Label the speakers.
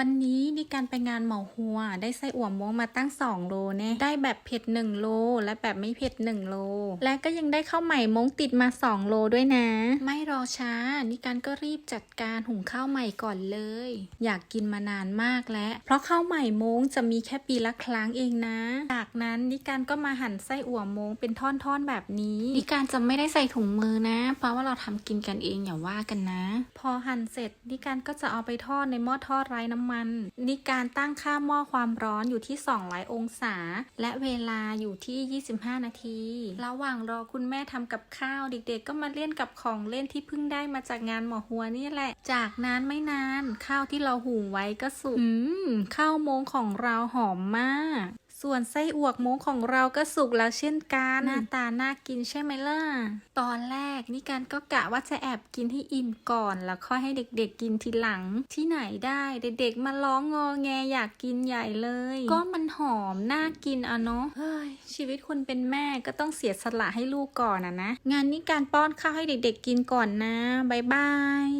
Speaker 1: วันนี้ดิการไปงานเหมาหัว ได้ไส้อั่วม้วงมาตั้ง 2 โลแน่ได้แบบเผ็ด 1 โล และแบบไม่เผ็ด 1 โล และก็ยังได้ข้าวใหม่ม้งติดมา 2 โลด้วยนะ ไม่รอช้าดิการก็รีบจัดการหุงข้าวใหม่ก่อนเลย อยากกินมานานมากแล้ว เพราะข้าวใหม่ม้งจะมีแค่ปีละครั้งเองนะ จากนั้นดิการก็มาหั่นไส้อั่วม้งเป็นท่อนๆแบบนี้ดิการจะไม่ได้ใส่ถุงมือนะ เพราะว่าเราทำกินกันเองอย่าว่ากันนะ พอหั่นเสร็จดิการก็จะเอาไปทอดในหม้อทอดไร้น้ำมันดิการตั้งค่าหม้อความร้อนอยู่ที่ 200 องศา และเวลาอยู่ที่ 25 นาที ระหว่างรอคุณแม่ทำกับข้าว เด็กๆ ก็มาเล่นกับของเล่นที่เพิ่งได้มาจากงานหมอหัวนี่แหละ จากนั้นไม่นาน ข้าวที่เราหุงไว้ก็สุกอืมข้าวโมงของเราหอมมาก ส่วนไส้อวกโมงของเราก็สุกแล้วเช่นกัน หน้าตาน่ากินใช่ไหมล่ะ ตอนแรกนี่การก็กะว่าจะแอบกินให้อิ่มก่อน แล้วค่อยให้เด็กๆกินทีหลัง ที่ไหนได้เด็กๆมาร้องงอแงอยากกินใหญ่เลย ก็มันหอมน่ากินอะเนาะเฮ้ยชีวิตคนเป็นแม่ก็ต้องเสียสละให้ลูกก่อนอะนะ งานนี้การป้อนข้าวให้เด็กๆกินก่อนนะบ๊ายบาย